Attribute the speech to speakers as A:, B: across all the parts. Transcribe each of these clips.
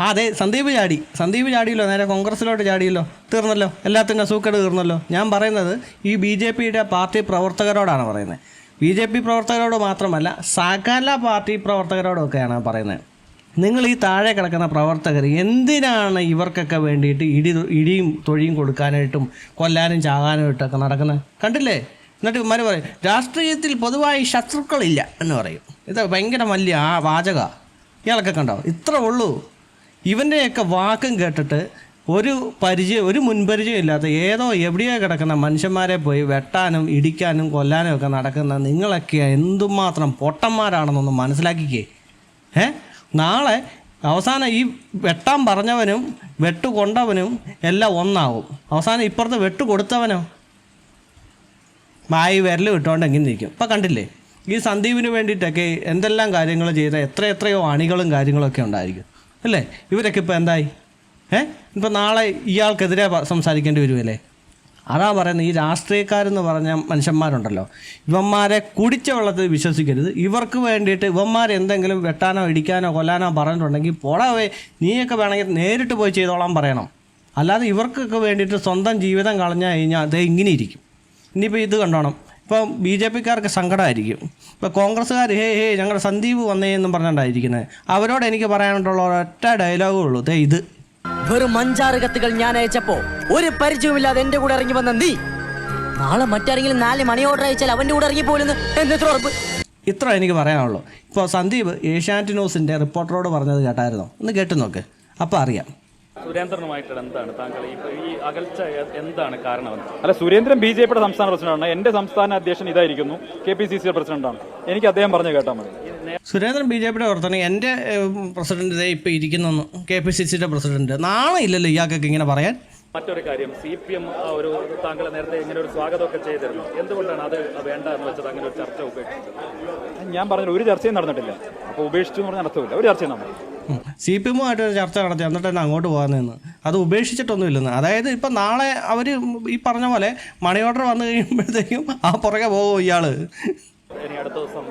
A: ആ അതെ സന്ദീപ് ചാടി. സന്ദീപ് ചാടിയല്ലോ നേരെ കോൺഗ്രസിലോട്ട് ചാടിയല്ലോ. തീർന്നല്ലോ. എല്ലാത്തിന്റെ സൂക്കേട് തീർന്നല്ലോ. ഞാൻ പറയുന്നത് ഈ ബി ജെ പിയുടെ പാർട്ടി പ്രവർത്തകരോടാണ് പറയുന്നത്. ബി ജെ പി പ്രവർത്തകരോട് മാത്രമല്ല സകല പാർട്ടി പ്രവർത്തകരോടൊക്കെയാണ് പറയുന്നത്. നിങ്ങൾ ഈ താഴെ കിടക്കുന്ന പ്രവർത്തകർ എന്തിനാണ് ഇവർക്കൊക്കെ വേണ്ടിയിട്ട് ഇടി ഇടിയും തൊഴിയും കൊടുക്കാനായിട്ടും കൊല്ലാനും ചാകാനായിട്ടൊക്കെ നടക്കുന്നത്? കണ്ടില്ലേ? എന്നിട്ട് ഇമാർ പറയും രാഷ്ട്രീയത്തിൽ പൊതുവായി ശത്രുക്കളില്ല എന്ന് പറയും. ഇത് ഭയങ്കര വലിയ ആ വാചക ഇയാളൊക്കെ കണ്ടോ? ഇത്ര ഉള്ളൂ. ഇവന്റെയൊക്കെ വാക്കും കേട്ടിട്ട് ഒരു പരിചയം ഒരു മുൻപരിചയം ഇല്ലാത്ത ഏതോ എവിടെയോ കിടക്കുന്ന മനുഷ്യന്മാരെ പോയി വെട്ടാനും ഇടിക്കാനും കൊല്ലാനും ഒക്കെ നടക്കുന്ന നിങ്ങളൊക്കെ എന്തുമാത്രം പൊട്ടന്മാരാണെന്നൊന്ന് മനസ്സിലാക്കിക്കേ. ഏ? നാളെ അവസാനം ഈ വെട്ടാൻ പറഞ്ഞവനും വെട്ട് കൊണ്ടവനും എല്ലാം ഒന്നാവും. അവസാനം ഇപ്പുറത്ത് വെട്ട് കൊടുത്തവനോ വായി വിരൽ വിട്ടുകൊണ്ട് എങ്ങനെ ഇരിക്കും. ഇപ്പം കണ്ടില്ലേ? ഈ സന്ദീപിന് വേണ്ടിയിട്ടൊക്കെ എന്തെല്ലാം കാര്യങ്ങൾ ചെയ്ത എത്ര എത്രയോ അണികളും കാര്യങ്ങളൊക്കെ ഉണ്ടായിരിക്കും. അല്ലേ? ഇവരൊക്കെ ഇപ്പോൾ എന്തായി? ഏ? ഇപ്പം നാളെ ഇയാൾക്കെതിരെ സംസാരിക്കേണ്ടി വരുമല്ലേ അതാ പറയുന്നത് ഈ രാഷ്ട്രീയക്കാരെന്ന് പറഞ്ഞ മനുഷ്യന്മാരുണ്ടല്ലോ. ഇവന്മാരെ കുടിച്ച വെള്ളത്തിൽ വിശ്വസിക്കരുത്. ഇവർക്ക് വേണ്ടിയിട്ട് ഇവന്മാർ എന്തെങ്കിലും വെട്ടാനോ ഇടിക്കാനോ കൊല്ലാനോ പറഞ്ഞിട്ടുണ്ടെങ്കിൽ പോടാവേ നീയൊക്കെ വേണമെങ്കിൽ നേരിട്ട് പോയി ചെയ്തോളാൻ പറയണം. അല്ലാതെ ഇവർക്കൊക്കെ വേണ്ടിയിട്ട് സ്വന്തം ജീവിതം കളഞ്ഞു കഴിഞ്ഞാൽ അതേ ഇങ്ങനെ ഇരിക്കും. ഇനിയിപ്പോൾ ഇത് കണ്ടോണം. ഇപ്പം ബി ജെ പിക്കാർക്ക് സങ്കടമായിരിക്കും. ഇപ്പോൾ കോൺഗ്രസ്സുകാർ ഹേ ഹേ ഞങ്ങളുടെ സന്ദീപ് വന്നേ എന്നും പറഞ്ഞുകൊണ്ടായിരിക്കുന്നത് അവരോട് എനിക്ക് പറയാനായിട്ടുള്ള ഒറ്റ ഡയലോഗേ ഉള്ളൂ. ദേ ഇത്.
B: വെറും അഞ്ചാറ് കത്തുകൾ ഞാൻ അയച്ചപ്പോ ഒരു പരിചയമില്ലാതെ എന്റെ കൂടെ ഇറങ്ങി വന്ന നീ? നാളെ മറ്റാരെങ്കിലും നാല് മണി ഓർഡർ അയച്ചാൽ അവന്റെ കൂടെ ഇറങ്ങി പോലെന്ന് എന്നെത്ര ഉറപ്പ്.
A: ഇത്ര എനിക്ക് പറയാനുള്ളൂ. ഇപ്പോൾ സന്ദീപ് ഏഷ്യാനെറ്റ് ന്യൂസിന്റെ റിപ്പോർട്ടറോട് പറഞ്ഞത് കേട്ടായിരുന്നോ? ഒന്ന് കേട്ടു നോക്ക്. അപ്പോൾ അറിയാം.
C: സുരേന്ദ്രനുമായിട്ട് എന്താണ് താങ്കൾ ഈ അകൽച്ച എന്താണ് കാരണം?
D: അല്ല സുരേന്ദ്രൻ ബി ജെ പിയുടെ സംസ്ഥാന പ്രസിഡന്റാണ്. എന്റെ സംസ്ഥാന അധ്യക്ഷൻ ഇതായിരിക്കുന്നു. കെ പി സി സി പ്രസിഡന്റാണ്. എനിക്ക് അദ്ദേഹം പറഞ്ഞു കേട്ടാൽ മതി.
A: സുരേന്ദ്രൻ ബി ജെ പിയുടെ പ്രവർത്തനം എന്റെ പ്രസിഡന്റ് ഇതേ ഇപ്പോൾ ഇരിക്കുന്നു കെ പി സി സിയുടെ പ്രസിഡന്റ്. നാളെ ഇല്ലല്ലോ ഇയാൾക്കൊക്കെ ഇങ്ങനെ പറയാൻ.
C: മറ്റൊരു കാര്യം സി പി എം ഒരു താങ്കൾ നേരത്തെ ഇങ്ങനെ ഒരു സ്വാഗതമൊക്കെ ചെയ്തിരുന്നു. എന്തുകൊണ്ടാണ് അത് വേണ്ട എന്ന് വെച്ചത്? അങ്ങനെ ഒരു ചർച്ച ഉപേക്ഷിച്ചത്?
D: ഞാൻ പറഞ്ഞ ഒരു ചർച്ചയും നടന്നിട്ടില്ല. അപ്പോൾ ഉപേക്ഷിച്ചു എന്ന് പറഞ്ഞാൽ അർത്ഥമില്ല. ഒരു ചർച്ചയും നടന്നു
A: സി പി എമ്മുമായിട്ട് ഒരു ചർച്ച നടത്തി എന്നിട്ട് തന്നെ അങ്ങോട്ട് പോകാമെന്ന് അത് ഉപേക്ഷിച്ചിട്ടൊന്നുമില്ലെന്ന്. അതായത് ഇപ്പം നാളെ അവർ ഈ പറഞ്ഞ പോലെ മണി ഓർഡർ വന്നു കഴിയുമ്പോഴത്തേക്കും ആ പുറകെ പോകും ഇയാൾ
C: ഇനി അടുത്ത ദിവസം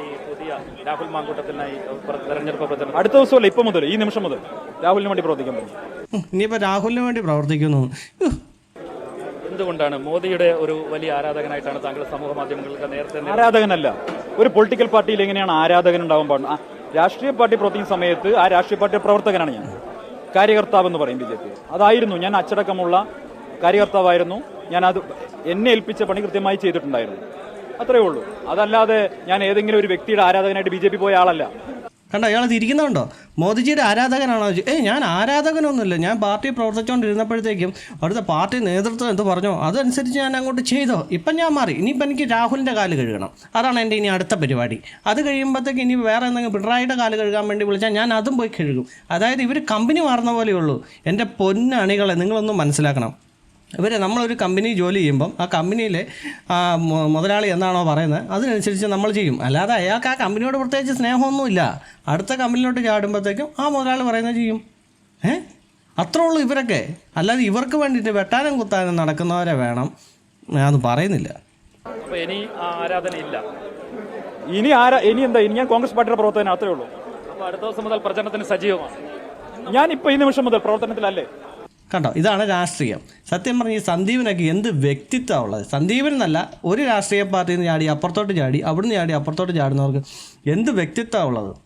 C: ഈ പുതിയ രാഹുൽ മാങ്കൂട്ടത്തിനായി പ്ര- തെരഞ്ഞെടുപ്പ് പ്രചരണം.
D: അടുത്ത ദിവസമല്ല ഇപ്പം മുതൽ ഈ നിമിഷം മുതൽ രാഹുലിന് വേണ്ടി പ്രവർത്തിക്കാൻ പറ്റും?
A: ഇനിയിപ്പോൾ രാഹുലിന് വേണ്ടി പ്രവർത്തിക്കുന്നു.
C: എന്തുകൊണ്ടാണ് മോദിയുടെ ഒരു വലിയ ആരാധകനായിട്ടാണ് താങ്കൾ സമൂഹ മാധ്യമങ്ങൾക്ക് നേരത്തെ
D: ആരാധകനല്ല. ഒരു പൊളിറ്റിക്കൽ പാർട്ടിയിൽ എങ്ങനെയാണ് ആരാധകൻ ഉണ്ടാവാൻ പാടുന്നത് രാഷ്ട്രീയ പാർട്ടി പ്രവർത്തിക്കുന്ന സമയത്ത് ആ രാഷ്ട്രീയ പാർട്ടി പ്രവർത്തകനാണ് ഞാൻ. കാര്യകർത്താവ് എന്ന് പറയും ബി ജെ പി. അതായിരുന്നു ഞാൻ അച്ചടക്കമുള്ള കാര്യകർത്താവായിരുന്നു. ഞാൻ അത് എന്നെ ഏൽപ്പിച്ച പണി കൃത്യമായി ചെയ്തിട്ടുണ്ടായിരുന്നു. അത്രയേ ഉള്ളൂ. അതല്ലാതെ ഞാൻ ഏതെങ്കിലും ഒരു വ്യക്തിയുടെ ആരാധകനായിട്ട് ബി ജെ പി പോയ ആളല്ല.
A: കണ്ടോ ഇയാൾ തിരിക്കുന്നുണ്ടോ മോദിജിയുടെ ആരാധകനാണോ? ഏയ് ഞാൻ ആരാധകനൊന്നുമില്ല. ഞാൻ പാർട്ടി പ്രവർത്തിച്ചുകൊണ്ടിരുന്നപ്പോഴത്തേക്കും അവിടുത്തെ പാർട്ടി നേതൃത്വം എന്ത് പറഞ്ഞോ? അതനുസരിച്ച് ഞാൻ അങ്ങോട്ട് ചെയ്തോ. ഇപ്പം ഞാൻ മാറി. ഇനിയിപ്പം എനിക്ക് രാഹുലിന്റെ കാൽ കഴുകണം. അതാണ് എന്റെ ഇനി അടുത്ത പരിപാടി. അത് കഴിയുമ്പോഴത്തേക്ക് ഇനി വേറെ എന്തെങ്കിലും പിണറായിയുടെ കാൽ കഴുകാൻ വേണ്ടി വിളിച്ചാൽ ഞാൻ അതും പോയി കഴുകും. അതായത് ഇവർ കമ്പനി മാറുന്ന പോലെയുള്ളൂ. എന്റെ പൊന്നണികളെ നിങ്ങളൊന്നും മനസ്സിലാക്കണം. ഇവർ നമ്മളൊരു കമ്പനി ജോലി ചെയ്യുമ്പം ആ കമ്പനിയിലെ മുതലാളി എന്നാണോ പറയുന്നത് അതിനനുസരിച്ച് നമ്മൾ ചെയ്യും. അല്ലാതെ അയാൾക്ക് ആ കമ്പനിയോട് പ്രത്യേകിച്ച് സ്നേഹമൊന്നുമില്ല. അടുത്ത കമ്പനിയിലോട്ട് ചാടുമ്പോഴത്തേക്കും ആ മുതലാളി പറയുന്നത് ചെയ്യും. ഏ? അത്രേ ഉള്ളൂ ഇവരൊക്കെ. അല്ലാതെ ഇവർക്ക് വേണ്ടിയിട്ട് വെട്ടാനും കുത്താനും നടക്കുന്നവരെ വേണം ഞാനത് പറയുന്നില്ല.
C: ഇനി ആരാധനയില്ല.
D: ഇനി ആരാ ഇനി എന്താ? ഇനി ഞാൻ കോൺഗ്രസ് പാർട്ടിയുടെ പ്രവർത്തനം അത്രേ ഉള്ളൂ.
C: അടുത്ത ദിവസം മുതൽ പ്രചരണത്തിന് സജീവമാണ്.
D: ഞാൻ ഇപ്പോൾ ഈ നിമിഷം മുതൽ പ്രവർത്തനത്തിലല്ലേ?
A: കണ്ടോ? ഇതാണ് രാഷ്ട്രീയം. സത്യം പറഞ്ഞാൽ ഈ സന്ദീപിനൊക്കെ എന്ത് വ്യക്തിത്വമാണ് ഉള്ളത്? സന്ദീപിനെന്നല്ല ഒരു രാഷ്ട്രീയ പാർട്ടിയിൽ നിന്ന് ചാടി അപ്പുറത്തോട്ട് ചാടി അവിടുന്ന് ചാടി അപ്പുറത്തോട്ട് ചാടുന്നവർക്ക് എന്ത് വ്യക്തിത്വമാണ് ഉള്ളത്?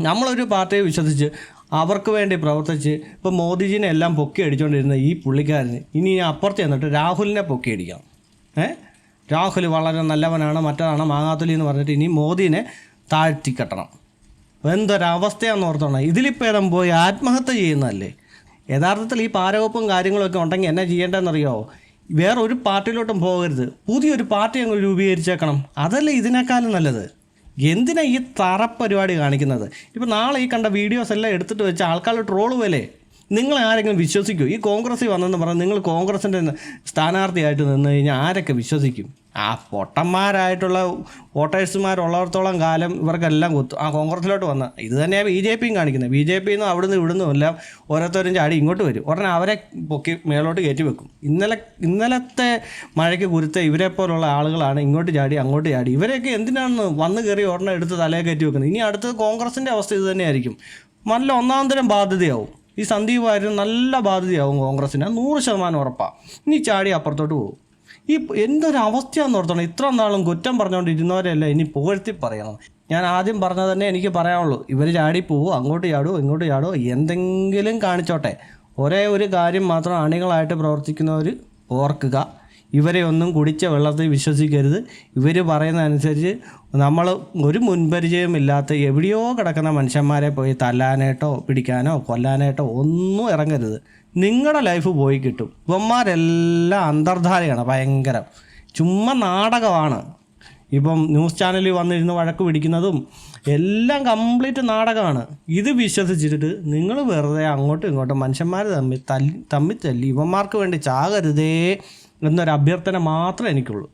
A: നമ്മളൊരു പാർട്ടിയെ വിശ്വസിച്ച് അവർക്ക് വേണ്ടി പ്രവർത്തിച്ച് ഇപ്പോൾ മോദിജിനെ എല്ലാം പൊക്കി അടിച്ചുകൊണ്ടിരുന്ന ഈ പുള്ളിക്കാരന് ഇനി അപ്പുറത്ത് ചെന്നിട്ട് രാഹുലിനെ പൊക്കി അടിക്കാം. ഏ? രാഹുൽ വളരെ നല്ലവനാണ് മറ്റതാണ് മാങ്ങാത്തുലി എന്ന് പറഞ്ഞിട്ട് ഇനി മോദിനെ താഴ്ത്തിക്കെട്ടണം. എന്തൊരവസ്ഥയാണെന്ന് ഓർത്തോണം. ഇതിലിപ്പേദം പോയി ആത്മഹത്യ ചെയ്യുന്നതല്ലേ? യഥാർത്ഥത്തിൽ ഈ പാരവപ്പും കാര്യങ്ങളൊക്കെ ഉണ്ടെങ്കിൽ എന്നാ ചെയ്യേണ്ടതെന്നറിയോ? വേറെ ഒരു പാർട്ടിയിലോട്ടും പോകരുത്. പുതിയൊരു പാർട്ടി അങ്ങ് രൂപീകരിച്ചേക്കണം. അതല്ലേ ഇതിനേക്കാളും നല്ലത്. എന്തിനാ ഈ തറ കാണിക്കുന്നത്? ഇപ്പം നാളെ ഈ കണ്ട വീഡിയോസ് എല്ലാം എടുത്തിട്ട് വെച്ച് ആൾക്കാർ ട്രോൾ പോലെ നിങ്ങൾ ആരെങ്കിലും വിശ്വസിക്കൂ? ഈ കോൺഗ്രസ് വന്നെന്ന് പറഞ്ഞാൽ നിങ്ങൾ കോൺഗ്രസിന്റെ സ്ഥാനാർത്ഥിയായിട്ട് നിന്ന് കഴിഞ്ഞാൽ ആരൊക്കെ വിശ്വസിക്കും? ആ പൊട്ടന്മാരായിട്ടുള്ള വോട്ടേഴ്സുമാരുള്ളിടത്തോളം കാലം ഇവർക്കെല്ലാം കൊത്തും. ആ കോൺഗ്രസിലോട്ട് വന്ന. ഇത് തന്നെയാണ് ബി ജെ പിയും കാണിക്കുന്നത്. ബി ജെ പിന്ന് അവിടുന്ന് ഇവിടുന്നും എല്ലാം ഓരോരുത്തരും ചാടി ഇങ്ങോട്ട് വരും. ഉടനെ അവരെ പൊക്കി മേലോട്ട് കയറ്റി വെക്കും. ഇന്നലെ ഇന്നലത്തെ മഴയ്ക്ക് കുരുത്ത ഇവരെ പോലുള്ള ആളുകളാണ് ഇങ്ങോട്ട് ചാടി അങ്ങോട്ട് ചാടി. ഇവരെയൊക്കെ എന്തിനാണെന്ന് വന്ന് കയറി ഉടനെ എടുത്ത് തലയെ കയറ്റി വെക്കുന്നത്? ഇനി അടുത്തത് കോൺഗ്രസിന്റെ അവസ്ഥ ഇത് തന്നെയായിരിക്കും. നല്ല ഒന്നാം തരം ബാധ്യതയാവും. ഈ സന്ദീപ് വാര്യർ നല്ല ബാധ്യതയാവും കോൺഗ്രസിന്. നൂറ് ശതമാനം ഉറപ്പാണ് ഇനി ചാടി അപ്പുറത്തോട്ട് പോകും. ഈ എന്തൊരു അവസ്ഥയാണെന്ന് ഓർത്തണം. ഇത്ര നാളും കുറ്റം പറഞ്ഞുകൊണ്ടിരുന്നവരെയല്ല ഇനി പുകഴ്ത്തി പറയണം. ഞാൻ ആദ്യം പറഞ്ഞത് തന്നെ എനിക്ക് പറയാനുള്ളൂ. ഇവർ ചാടി പോവോ അങ്ങോട്ട് ചാടുമോ ഇങ്ങോട്ട് ചാടുമോ എന്തെങ്കിലും കാണിച്ചോട്ടെ. ഒരേ ഒരു കാര്യം മാത്രം അണികളായിട്ട് പ്രവർത്തിക്കുന്നവർ ഓർക്കുക. ഇവരെ ഒന്നും കുടിച്ച വെള്ളത്തിൽ വിശ്വസിക്കരുത്. ഇവർ പറയുന്ന അനുസരിച്ച് നമ്മൾ ഒരു മുൻപരിചയമില്ലാത്ത എവിടെയോ കിടക്കുന്ന മനുഷ്യന്മാരെ പോയി തല്ലാനായിട്ടോ പിടിക്കാനോ കൊല്ലാനായിട്ടോ ഒന്നും ഇറങ്ങരുത്. നിങ്ങളുടെ ലൈഫ് പോയി കിട്ടും. ഇവന്മാരെല്ലാം അന്തർധാരയാണ് ഭയങ്കരം. ചുമ്മാ നാടകമാണ്. ഇപ്പം ന്യൂസ് ചാനലിൽ വന്നിരുന്ന് വഴക്ക് പിടിക്കുന്നതും എല്ലാം കംപ്ലീറ്റ് നാടകമാണ്. ഇത് വിശ്വസിച്ചിട്ട് നിങ്ങൾ വെറുതെ അങ്ങോട്ടും ഇങ്ങോട്ടും മനുഷ്യന്മാർ തമ്മിൽ തല്ലി തമ്മിൽ തല്ലി ഇവന്മാർക്ക് വേണ്ടി ചാകരുതേ. എന്നൊരു അഭ്യർത്ഥന മാത്രമേ എനിക്കുള്ളൂ.